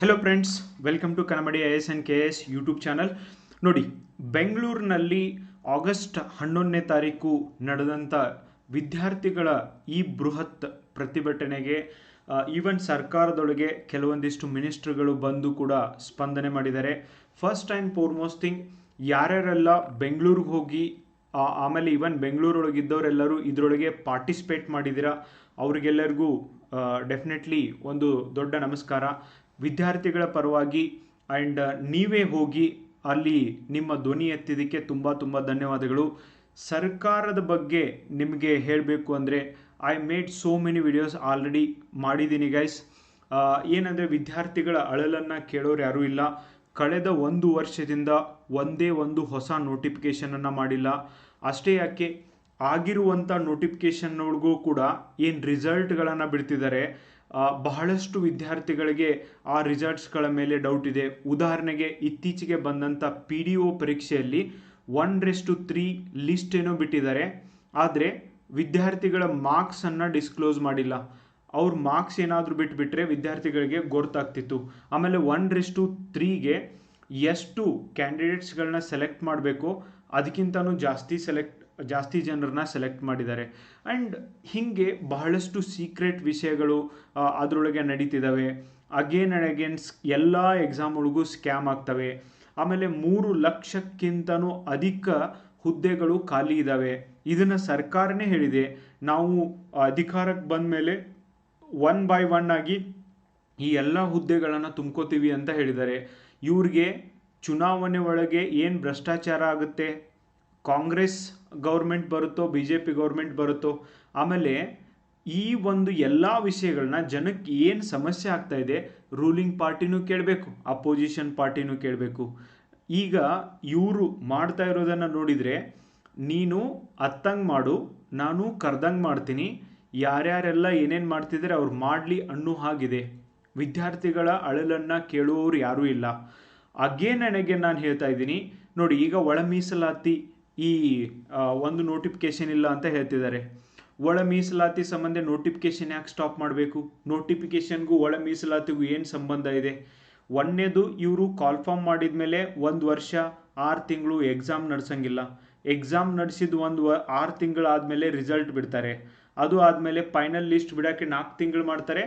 Hello friends welcome to Kannadi I S N K S YouTube channel ನೋಡಿ ಬೆಂಗಳೂರಿನಲ್ಲಿ August ಹನ್ನೊಂದನೇ ತಾರೀಕು ನಡೆದಂಥ ವಿದ್ಯಾರ್ಥಿಗಳ ಈ ಬೃಹತ್ ಪ್ರತಿಭಟನೆಗೆ ಈವನ್ ಸರ್ಕಾರದೊಳಗೆ ಕೆಲವೊಂದಿಷ್ಟು ಮಿನಿಸ್ಟ್ರುಗಳು ಬಂದು ಕೂಡ ಸ್ಪಂದನೆ ಮಾಡಿದ್ದಾರೆ. ಫಸ್ಟ್ ಆ್ಯಂಡ್ ಫೋರ್ಮೋಸ್ಟ್ ಥಿಂಗ್ ಯಾರ್ಯಾರೆಲ್ಲ ಬೆಂಗಳೂರಿಗೆ ಹೋಗಿ ಆಮೇಲೆ ಈವನ್ ಬೆಂಗಳೂರೊಳಗಿದ್ದವರೆಲ್ಲರೂ ಇದರೊಳಗೆ ಪಾರ್ಟಿಸಿಪೇಟ್ ಮಾಡಿದ್ದೀರಾ, ಅವ್ರಿಗೆಲ್ಲರಿಗೂ ಡೆಫಿನೆಟ್ಲಿ ಒಂದು ದೊಡ್ಡ ನಮಸ್ಕಾರ. ವಿದ್ಯಾರ್ಥಿಗಳ ಪರವಾಗಿ ಆ್ಯಂಡ್ ನೀವೇ ಹೋಗಿ ಅಲ್ಲಿ ನಿಮ್ಮ ಧ್ವನಿ ಎತ್ತಿದ್ದಕ್ಕೆ ತುಂಬ ತುಂಬ ಧನ್ಯವಾದಗಳು. ಸರ್ಕಾರದ ಬಗ್ಗೆ ನಿಮಗೆ ಹೇಳಬೇಕು ಅಂದರೆ I made so many videos already ಮಾಡಿದ್ದೀನಿ ಗೈಸ್ ಏನಂದರೆ ವಿದ್ಯಾರ್ಥಿಗಳ ಅಳಲನ್ನು ಕೇಳೋರು ಯಾರೂ ಇಲ್ಲ. ಕಳೆದ ಒಂದು ವರ್ಷದಿಂದ ಒಂದೇ ಒಂದು ಹೊಸ ನೋಟಿಫಿಕೇಷನನ್ನು ಮಾಡಿಲ್ಲ. ಅಷ್ಟೇ ಯಾಕೆ? ಆಗಿರುವಂಥ ನೋಟಿಫಿಕೇಷನ್ನೊಳಗೂ ಕೂಡ ಏನು ರಿಸಲ್ಟ್ಗಳನ್ನು ಬಿಡ್ತಿದ್ದಾರೆ. ಬಹಳಷ್ಟು ವಿದ್ಯಾರ್ಥಿಗಳಿಗೆ ಆ ರಿಸಲ್ಟ್ಸ್ಗಳ ಮೇಲೆ ಡೌಟ್ ಇದೆ. ಉದಾಹರಣೆಗೆ ಇತ್ತೀಚೆಗೆ ಬಂದಂಥ ಪಿ ಡಿ ಒ ಪರೀಕ್ಷೆಯಲ್ಲಿ ಒನ್ ರೆಸ್ಟು ತ್ರೀ ಲಿಸ್ಟ್ ಏನೋ ಬಿಟ್ಟಿದ್ದಾರೆ. ಆದರೆ ವಿದ್ಯಾರ್ಥಿಗಳ ಮಾರ್ಕ್ಸನ್ನು ಡಿಸ್ಕ್ಲೋಸ್ ಮಾಡಿಲ್ಲ. ಅವ್ರ ಮಾರ್ಕ್ಸ್ ಏನಾದರೂ ಬಿಟ್ಬಿಟ್ರೆ ವಿದ್ಯಾರ್ಥಿಗಳಿಗೆ ಗೊತ್ತಾಗ್ತಿತ್ತು. ಆಮೇಲೆ ಒನ್ ರೆಸ್ಟು ತ್ರೀಗೆ ಎಷ್ಟು ಕ್ಯಾಂಡಿಡೇಟ್ಸ್ಗಳನ್ನ ಸೆಲೆಕ್ಟ್ ಮಾಡಬೇಕು. ಅದಕ್ಕಿಂತನೂ ಜಾಸ್ತಿ ಸೆಲೆಕ್ಟ್ ಜಾಸ್ತಿ ಜನರನ್ನ ಸೆಲೆಕ್ಟ್ ಮಾಡಿದ್ದಾರೆ. ಆ್ಯಂಡ್ ಹೀಗೆ ಬಹಳಷ್ಟು ಸೀಕ್ರೆಟ್ ವಿಷಯಗಳು ಅದರೊಳಗೆ ನಡೀತಿದ್ದಾವೆ ಅಗೇನ್ ಆ್ಯಂಡ್ ಅಗೇನ್ಸ್ ಎಲ್ಲ ಎಕ್ಸಾಮ್ ಒಳಗೂ ಸ್ಕ್ಯಾಮ್ ಆಗ್ತವೆ. ಆಮೇಲೆ ಮೂರು ಲಕ್ಷಕ್ಕಿಂತನೂ ಅಧಿಕ ಹುದ್ದೆಗಳು ಖಾಲಿ ಇದ್ದಾವೆ ಇದನ್ನು ಸರ್ಕಾರನೇ ಹೇಳಿದೆ. ನಾವು ಅಧಿಕಾರಕ್ಕೆ ಬಂದ ಮೇಲೆ ಒನ್ ಬೈ ಒನ್ ಆಗಿ ಈ ಎಲ್ಲ ಹುದ್ದೆಗಳನ್ನು ತುಂಬ್ಕೋತೀವಿ ಅಂತ ಹೇಳಿದ್ದಾರೆ. ಇವ್ರಿಗೆ ಚುನಾವಣೆ ಒಳಗೆ ಏನು ಭ್ರಷ್ಟಾಚಾರ ಆಗುತ್ತೆ? ಕಾಂಗ್ರೆಸ್ ಗೌರ್ಮೆಂಟ್ ಬರುತ್ತೋ ಬಿ ಜೆ ಪಿ ಗೌರ್ಮೆಂಟ್ ಬರುತ್ತೋ, ಆಮೇಲೆ ಈ ಒಂದು ಎಲ್ಲ ವಿಷಯಗಳನ್ನ ಜನಕ್ಕೆ ಏನು ಸಮಸ್ಯೆ ಆಗ್ತಾ ಇದೆ, ರೂಲಿಂಗ್ ಪಾರ್ಟಿನೂ ಕೇಳಬೇಕು, ಅಪೋಸಿಷನ್ ಪಾರ್ಟಿನೂ ಕೇಳಬೇಕು. ಈಗ ಇವರು ಮಾಡ್ತಾ ಇರೋದನ್ನು ನೋಡಿದರೆ, ನೀನು ಅತ್ತಂಗೆ ಮಾಡು, ನಾನು ಕರ್ದಂಗೆ ಮಾಡ್ತೀನಿ, ಯಾರ್ಯಾರೆಲ್ಲ ಏನೇನು ಮಾಡ್ತಿದ್ದಾರೆ ಅವ್ರು ಮಾಡಲಿ ಅನ್ನೋ ಹಾಗಿದೆ. ವಿದ್ಯಾರ್ಥಿಗಳ ಅಳಲನ್ನು ಕೇಳುವವರು ಯಾರೂ ಇಲ್ಲ. ಅಗೇನ್ ನನಗೆ ನಾನು ಹೇಳ್ತಾ ಇದ್ದೀನಿ, ನೋಡಿ ಈಗ ಒಳ ಮೀಸಲಾತಿ ಈ ಒಂದು ನೋಟಿಫಿಕೇಶನ್ ಇಲ್ಲ ಅಂತ ಹೇಳ್ತಿದ್ದಾರೆ. ಒಳ ಮೀಸಲಾತಿ ಸಂಬಂಧ ನೋಟಿಫಿಕೇಶನ್ ಯಾಕೆ ಸ್ಟಾಪ್ ಮಾಡಬೇಕು? ನೋಟಿಫಿಕೇಶನ್ಗೂ ಒಳ ಮೀಸಲಾತಿಗೂ ಏನು ಸಂಬಂಧ ಇದೆ? ಒಂದನೇದು, ಇವರು ಕಾಲ್ಫಾರ್ಮ್ ಮಾಡಿದ ಮೇಲೆ ಒಂದು ವರ್ಷ, ಆರು ತಿಂಗಳು ಎಕ್ಸಾಮ್ ನಡೆಸಂಗಿಲ್ಲ. ಎಕ್ಸಾಮ್ ನಡೆಸಿದ ಒಂದು ವ, ಆರು ತಿಂಗಳಾದಮೇಲೆ ರಿಸಲ್ಟ್ ಬಿಡ್ತಾರೆ. ಅದು ಆದಮೇಲೆ ಫೈನಲ್ ಲಿಸ್ಟ್ ಬಿಡೋಕ್ಕೆ ನಾಲ್ಕು ತಿಂಗಳು ಮಾಡ್ತಾರೆ.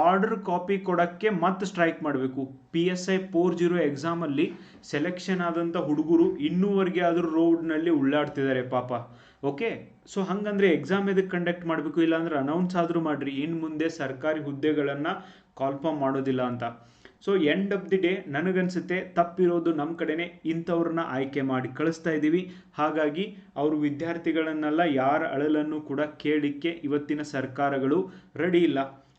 ಆರ್ಡರ್ ಕಾಪಿ ಕೊಡೋಕ್ಕೆ ಮತ್ತೆ ಸ್ಟ್ರೈಕ್ ಮಾಡಬೇಕು. P S I four zero ಎಕ್ಸಾಮಲ್ಲಿ ಸೆಲೆಕ್ಷನ್ ಆದಂಥ ಹುಡುಗರು ಇನ್ನೂವರೆಗೆ ಆದರೂ ರೋಡ್ನಲ್ಲಿ ಉಳ್ಳಾಡ್ತಿದ್ದಾರೆ ಪಾಪ. ಓಕೆ ಸೊ ಹಾಗಂದ್ರೆ ಎಕ್ಸಾಮ್ ಎದಕ್ಕೆ ಕಂಡಕ್ಟ್ ಮಾಡಬೇಕು? ಇಲ್ಲಾಂದ್ರೆ ಅನೌನ್ಸ್ ಆದರೂ ಮಾಡಿರಿ. ಇನ್ನು ಮುಂದೆ ಸರ್ಕಾರಿ ಹುದ್ದೆಗಳನ್ನು ಕಾಲ್ಫಾರ್ಮ್ ಮಾಡೋದಿಲ್ಲ ಅಂತ. So end of the day ನನಗನ್ಸುತ್ತೆ ತಪ್ಪಿರೋದು ನಮ್ಮ ಕಡೆನೇ ಇಂಥವ್ರನ್ನ ಆಯ್ಕೆ ಮಾಡಿ ಕಳಿಸ್ತಾ ಇದ್ದೀವಿ. ಹಾಗಾಗಿ ಅವರು ವಿದ್ಯಾರ್ಥಿಗಳನ್ನೆಲ್ಲ ಯಾರ ಅಳಲನ್ನು ಕೂಡ ಕೇಳಲಿಕ್ಕೆ ಇವತ್ತಿನ ಸರ್ಕಾರಗಳು ರೆಡಿ ಇಲ್ಲ.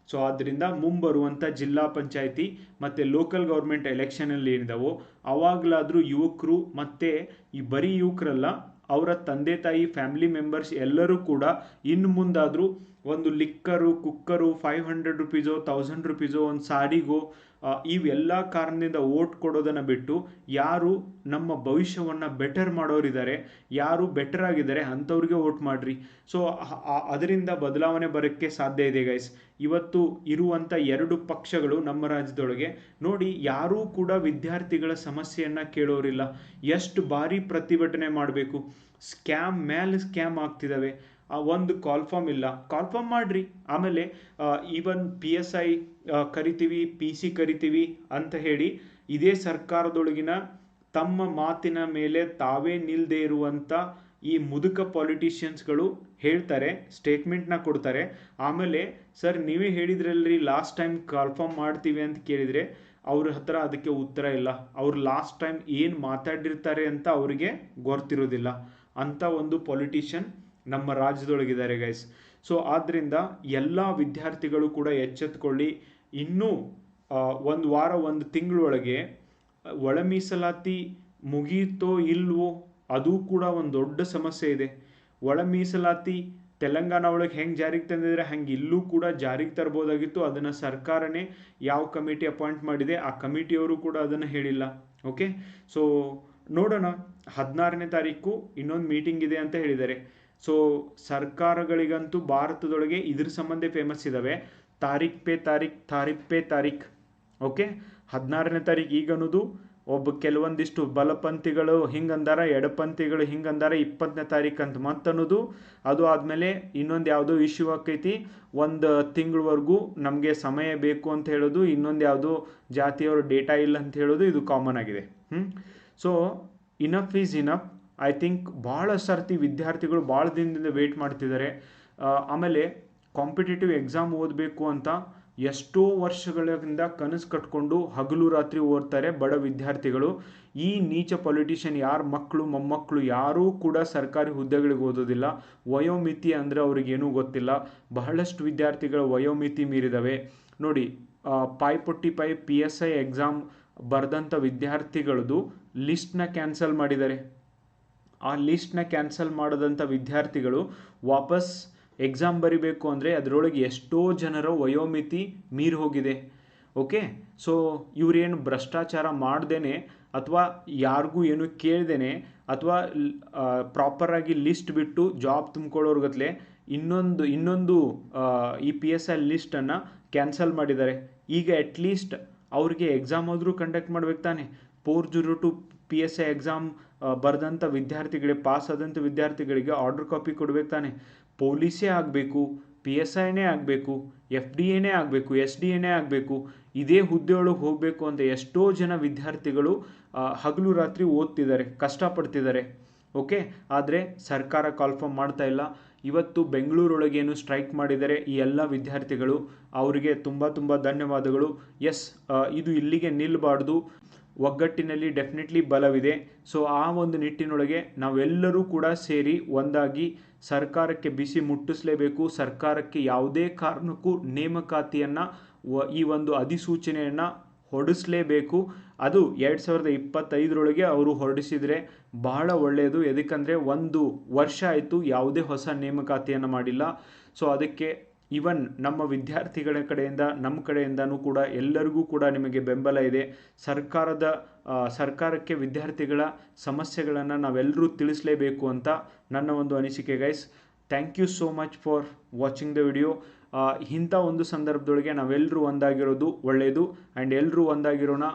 ಸೊ ಆದ್ದರಿಂದ ಮುಂಬರುವಂಥ ಜಿಲ್ಲಾ ಪಂಚಾಯಿತಿ ಮತ್ತು ಲೋಕಲ್ ಗೌರ್ಮೆಂಟ್ ಎಲೆಕ್ಷನಲ್ಲಿ ಏನಿದಾವೋ, ಅವಾಗಲಾದರೂ ಯುವಕರು ಮತ್ತು ಈ ಬರೀ ಯುವಕರಲ್ಲ, ಅವರ ತಂದೆ ತಾಯಿ ಫ್ಯಾಮಿಲಿ ಮೆಂಬರ್ಸ್ ಎಲ್ಲರೂ ಕೂಡ ಇನ್ನು ಮುಂದಾದರೂ ಒಂದು ಲಿಕ್ಕರು, ಕುಕ್ಕರು ಫೈವ್ ಹಂಡ್ರೆಡ್ ರುಪೀಸೋ ತೌಸಂಡ್ ರುಪೀಸೋ ಒಂದು ಸಾರಿಗೋ ಇವೆಲ್ಲ ಕಾರಣದಿಂದ ಓಟ್ ಕೊಡೋದನ್ನು ಬಿಟ್ಟು ಯಾರು ನಮ್ಮ ಭವಿಷ್ಯವನ್ನು ಬೆಟರ್ ಮಾಡೋರಿದ್ದಾರೆ, ಯಾರು ಬೆಟರ್ ಆಗಿದ್ದಾರೆ ಅಂಥವ್ರಿಗೆ ಓಟ್ ಮಾಡಿರಿ. ಸೊ ಅದರಿಂದ ಬದಲಾವಣೆ ಬರೋಕ್ಕೆ ಸಾಧ್ಯ ಇದೆ ಗೈಸ್ ಇವತ್ತು ಇರುವಂಥ ಎರಡು ಪಕ್ಷಗಳು ನಮ್ಮ ರಾಜ್ಯದೊಳಗೆ, ನೋಡಿ ಯಾರೂ ಕೂಡ ವಿದ್ಯಾರ್ಥಿಗಳ ಸಮಸ್ಯೆಯನ್ನು ಕೇಳೋರಿಲ್ಲ. ಎಷ್ಟು ಬಾರಿ ಪ್ರತಿಭಟನೆ ಮಾಡಬೇಕು. ಸ್ಕ್ಯಾಮ್ ಮೇಲೆ ಸ್ಕ್ಯಾಮ್ ಆಗ್ತಿದ್ದಾವೆ ಆ ಒಂದು ಕಾಲ್ಫಾರ್ಮ್ ಇಲ್ಲ. ಕಾಲ್ಫಾರ್ಮ್ ಮಾಡ್ರಿ. ಆಮೇಲೆ ಈವನ್ ಪಿ ಎಸ್ ಐ ಕರಿತೀವಿ ಪಿ ಸಿ ಕರಿತೀವಿ ಅಂತ ಹೇಳಿ ಇದೇ ಸರ್ಕಾರದೊಳಗಿನ ತಮ್ಮ ಮಾತಿನ ಮೇಲೆ ತಾವೇ ನಿಲ್ಲದೆ ಇರುವಂಥ ಈ ಮುದುಕ ಪಾಲಿಟಿಷಿಯನ್ಸ್ಗಳು ಹೇಳ್ತಾರೆ ಸ್ಟೇಟ್ಮೆಂಟ್ನ ಕೊಡ್ತಾರೆ. ಆಮೇಲೆ, ಸರ್, ನೀವೇ ಹೇಳಿದ್ರಲ್ರಿ ಲಾಸ್ಟ್ ಟೈಮ್ ಕನ್ಫರ್ಮ್ ಮಾಡ್ತೀವಿ ಅಂತ ಕೇಳಿದರೆ ಅವ್ರ ಹತ್ರ ಅದಕ್ಕೆ ಉತ್ತರ ಇಲ್ಲ. ಅವ್ರು ಲಾಸ್ಟ್ ಟೈಮ್ ಏನು ಮಾತಾಡಿರ್ತಾರೆ ಅಂತ ಅವರಿಗೆ ಗೊತ್ತಿರೋದಿಲ್ಲ. ಅಂಥ ಒಂದು ಪೊಲಿಟಿಷಿಯನ್ ನಮ್ಮ ರಾಜ್ಯದೊಳಗಿದ್ದಾರೆ ಗೈಸ್ ಸೊ ಆದ್ದರಿಂದ ಎಲ್ಲ ವಿದ್ಯಾರ್ಥಿಗಳು ಕೂಡ ಎಚ್ಚೆತ್ಕೊಳ್ಳಿ. ಇನ್ನೂ ಒಂದು ವಾರ, ಒಂದು ತಿಂಗಳೊಳಗೆ ಒಳ ಮೀಸಲಾತಿ ಮುಗಿಯುತ್ತೋ ಇಲ್ವೋ, ಅದು ಕೂಡ ಒಂದು ದೊಡ್ಡ ಸಮಸ್ಯೆ ಇದೆ. ಒಳ ಮೀಸಲಾತಿ ತೆಲಂಗಾಣ ಒಳಗೆ ಹೆಂಗೆ ಜಾರಿಗೆ ತಂದಿದ್ರೆ, ಹಂಗೆ ಇಲ್ಲೂ ಕೂಡ ಜಾರಿಗೆ ತರ್ಬೋದಾಗಿತ್ತು. ಅದನ್ನು ಸರ್ಕಾರನೇ ಯಾವ ಕಮಿಟಿ ಅಪಾಯಿಂಟ್ ಮಾಡಿದೆ, ಆ ಕಮಿಟಿಯವರು ಕೂಡ ಅದನ್ನು ಹೇಳಿಲ್ಲ. ಓಕೆ ಸೊ ನೋಡೋಣ. ಹದಿನಾರನೇ ತಾರೀಕು ಇನ್ನೊಂದು ಮೀಟಿಂಗ್ ಇದೆ ಅಂತ ಹೇಳಿದ್ದಾರೆ. ಸೊ ಸರ್ಕಾರಗಳಿಗಂತೂ ಭಾರತದೊಳಗೆ ಇದ್ರ ಸಂಬಂಧ ಫೇಮಸ್ ಇದ್ದಾವೆ ತಾರೀಖ್ ಪೇ ತಾರೀಖ್ ತಾರೀಖ್ ಪೇ ತಾರೀಖ್. ಓಕೆ ಹದಿನಾರನೇ ತಾರೀಕು ಈಗ ಅನ್ನೋದು ಒಬ್ಬ ಕೆಲವೊಂದಿಷ್ಟು ಬಲಪಂಥಿಗಳು ಹಿಂಗಂದಾರ, ಎಡಪಂಥಿಗಳು ಹಿಂಗಂದಾರ ಇಪ್ಪತ್ತನೇ ತಾರೀಕು ಅಂತ. ಮತ್ತನ್ನೋದು ಅದು ಆದಮೇಲೆ ಇನ್ನೊಂದು ಯಾವುದೋ ಇಶ್ಯೂ ಆಕೈತಿ. ಒಂದು ತಿಂಗಳವರೆಗೂ ನಮಗೆ ಸಮಯ ಬೇಕು ಅಂತ ಹೇಳೋದು, ಇನ್ನೊಂದು ಯಾವುದೋ ಜಾತಿಯವ್ರ ಡೇಟಾ ಇಲ್ಲ ಅಂತ ಹೇಳೋದು ಇದು ಕಾಮನ್ ಆಗಿದೆ. ಹ್ಞೂ so enough is enough I think ಭಾಳ ಸರ್ತಿ ವಿದ್ಯಾರ್ಥಿಗಳು ಭಾಳ ದಿನದಿಂದ ವೇಟ್ ಮಾಡ್ತಿದ್ದಾರೆ. ಆಮೇಲೆ ಕಾಂಪಿಟೇಟಿವ್ ಎಕ್ಸಾಮ್ ಓದಬೇಕು ಅಂತ ಎಷ್ಟೋ ವರ್ಷಗಳಿಂದ ಕನಸು ಕಟ್ಕೊಂಡು ಹಗಲು ರಾತ್ರಿ ಓದ್ತಾರೆ ಬಡ ವಿದ್ಯಾರ್ಥಿಗಳು. ಈ ನೀಚ ಪೊಲಿಟಿಷಿಯನ್ ಯಾರ ಮಕ್ಕಳು ಮೊಮ್ಮಕ್ಕಳು ಯಾರೂ ಕೂಡ ಸರ್ಕಾರಿ ಹುದ್ದೆಗಳಿಗೆ ಓದೋದಿಲ್ಲ. ವಯೋಮಿತಿ ಅಂದರೆ ಅವ್ರಿಗೇನೂ ಗೊತ್ತಿಲ್ಲ. ಬಹಳಷ್ಟು ವಿದ್ಯಾರ್ಥಿಗಳ ವಯೋಮಿತಿ ಮೀರಿದವೆ. ನೋಡಿ ಪೈ ಪಾಯ್ಪೊಟ್ಟಿ ಪೈ ಪಿ ಎಸ್ ಐ ಎಕ್ಸಾಮ್ ಬರೆದಂಥ ವಿದ್ಯಾರ್ಥಿಗಳದು ಲಿಸ್ಟ್ನ ಕ್ಯಾನ್ಸಲ್ ಮಾಡಿದ್ದಾರೆ. ಆ ಲಿಸ್ಟ್ನ ಕ್ಯಾನ್ಸಲ್ ಮಾಡಿದಂಥ ವಿದ್ಯಾರ್ಥಿಗಳು ವಾಪಸ್ ಎಕ್ಸಾಮ್ ಬರಿಬೇಕು ಅಂದರೆ ಅದರೊಳಗೆ ಎಷ್ಟೋ ಜನರ ವಯೋಮಿತಿ ಮೀರಿ ಹೋಗಿದೆ. ಓಕೆ ಸೊ ಇವರೇನು ಭ್ರಷ್ಟಾಚಾರ ಮಾಡ್ದೇನೆ ಅಥವಾ ಯಾರಿಗೂ ಏನು ಕೇಳ್ದೇನೆ ಅಥವಾ ಪ್ರಾಪರಾಗಿ ಲಿಸ್ಟ್ ಬಿಟ್ಟು ಜಾಬ್ ತುಂಬ್ಕೊಳ್ಳೋರ್ಗತ್ಲೆ ಇನ್ನೊಂದು ಇನ್ನೊಂದು ಈ ಪಿ ಎಸ್ ಎಲ್ ಲಿಸ್ಟನ್ನು ಕ್ಯಾನ್ಸಲ್ ಮಾಡಿದ್ದಾರೆ. ಈಗ ಅಟ್ಲೀಸ್ಟ್ ಅವ್ರಿಗೆ ಎಕ್ಸಾಮ್ ಆದರೂ ಕಂಡಕ್ಟ್ ಮಾಡ್ಬೇಕು ತಾನೆ. Four zero two P S I exam ಬರೆದಂಥ ವಿದ್ಯಾರ್ಥಿಗಳಿಗೆ ಪಾಸ್ ಆದಂಥ ವಿದ್ಯಾರ್ಥಿಗಳಿಗೆ ಆರ್ಡರ್ ಕಾಪಿ ಕೊಡ್ಬೇಕು ತಾನೆ. ಪೊಲೀಸೇ ಆಗಬೇಕು ಪಿ ಎಸ್ ಐನೇ ಆಗಬೇಕು ಎಫ್ ಡಿ ಎನೇ ಆಗಬೇಕು ಎಸ್ ಡಿ ಎನೇ ಆಗಬೇಕು, ಇದೇ ಹುದ್ದೆಯೊಳಗೆ ಹೋಗಬೇಕು ಅಂತ ಎಷ್ಟೋ ಜನ ವಿದ್ಯಾರ್ಥಿಗಳು ಹಗಲು ರಾತ್ರಿ ಓದ್ತಿದ್ದಾರೆ, ಕಷ್ಟಪಡ್ತಿದ್ದಾರೆ. ಓಕೆ? ಆದರೆ ಸರ್ಕಾರ ಕಾಲ್ಫಾರ್ಮ್ ಮಾಡ್ತಾ ಇಲ್ಲ. ಇವತ್ತು ಬೆಂಗಳೂರೊಳಗೇನು ಸ್ಟ್ರೈಕ್ ಮಾಡಿದರೆ ಈ ಎಲ್ಲ ವಿದ್ಯಾರ್ಥಿಗಳು, ಅವರಿಗೆ ತುಂಬ ತುಂಬ ಧನ್ಯವಾದಗಳು. ಎಸ್ ಇದು ಇಲ್ಲಿಗೆ ನಿಲ್ಲಬಾರ್ದು ಒಗ್ಗಟ್ಟಿನಲ್ಲಿ ಡೆಫಿನೆಟ್ಲಿ ಬಲವಿದೆ. ಸೊ ಆ ಒಂದು ನಿಟ್ಟಿನೊಳಗೆ ನಾವೆಲ್ಲರೂ ಕೂಡ ಸೇರಿ ಒಂದಾಗಿ ಸರ್ಕಾರಕ್ಕೆ ಬಿಸಿ ಮುಟ್ಟಿಸಲೇಬೇಕು. ಸರ್ಕಾರಕ್ಕೆ ಯಾವುದೇ ಕಾರಣಕ್ಕೂ ನೇಮಕಾತಿಯನ್ನು ಈ ಒಂದು ಅಧಿಸೂಚನೆಯನ್ನು ಹೊರಡಿಸಲೇಬೇಕು ಅದು ಎರಡು ಸಾವಿರದ ಇಪ್ಪತ್ತೈದರೊಳಗೆ ಅವರು ಹೊರಡಿಸಿದರೆ ಬಹಳ ಒಳ್ಳೆಯದು ಎದಕ್ಕಂದರೆ ಒಂದು ವರ್ಷ ಆಯಿತು ಯಾವುದೇ ಹೊಸ ನೇಮಕಾತಿಯನ್ನು ಮಾಡಿಲ್ಲ. ಸೊ ಅದಕ್ಕೆ ಇವನ್ ನಮ್ಮ ವಿದ್ಯಾರ್ಥಿಗಳ ಕಡೆಯಿಂದ ನಮ್ಮ ಕಡೆಯಿಂದನೂ ಕೂಡ ಎಲ್ಲರಿಗೂ ಕೂಡ ನಿಮಗೆ ಬೆಂಬಲ ಇದೆ. ಸರ್ಕಾರದ ಸರ್ಕಾರಕ್ಕೆ ವಿದ್ಯಾರ್ಥಿಗಳ ಸಮಸ್ಯೆಗಳನ್ನು ನಾವೆಲ್ಲರೂ ತಿಳಿಸಲೇಬೇಕು ಅಂತ ನನ್ನ ಒಂದು ಅನಿಸಿಕೆ guys thank you so much for watching the video ಇಂಥ ಒಂದು ಸಂದರ್ಭದೊಳಗೆ ನಾವೆಲ್ಲರೂ ಒಂದಾಗಿರೋದು ಒಳ್ಳೆಯದು ಆ್ಯಂಡ್ ಎಲ್ಲರೂ ಒಂದಾಗಿರೋಣ.